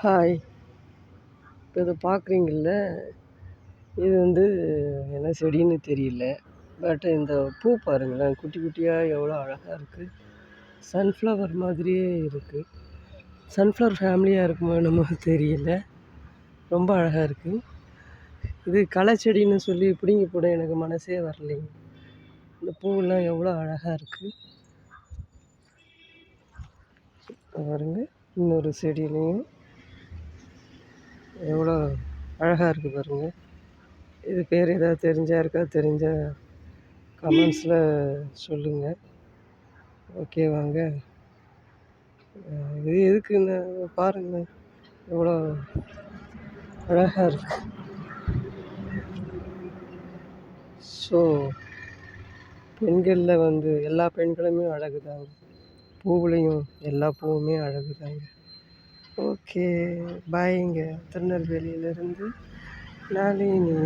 Hi. இப்போ இதை பார்க்குறீங்கள்ல இது வந்து என்ன செடின்னு தெரியல. பட் இந்த பூ பாருங்களேன் குட்டி குட்டியாக எவ்வளோ அழகாக இருக்குது சன்ஃப்ளவர் மாதிரியே இருக்குது சன்ஃப்ளவர் ஃபேமிலியாக இருக்குமோ என்னமோ தெரியல. ரொம்ப அழகாக இருக்குது இது களை செடின்னு சொல்லி பிடுங்கி போட எனக்கு மனசே வரலைங்க. இந்த பூவெல்லாம் எவ்வளோ அழகாக இருக்குது பாருங்கள் இன்னொரு செடியிலையும். அழகாக இருக்குது பாருங்கள் இது பேர் ஏதாவது தெரிஞ்சால் இருக்கா? தெரிஞ்சால் கமெண்ட்ஸில் சொல்லுங்கள் ஓகே வாங்க. இது எதுக்குன்னு பாருங்கள் எவ்வளோ அழகாக இருக்கு. ஸோ பெண்களில் வந்து எல்லா பெண்களுமே அழகு தாங்க பூவுலேயும் எல்லா பூவுமே அழகு தாங்க ஓகே பாய்ங்க. திருநெல்வேலியிலேருந்து நாளினி.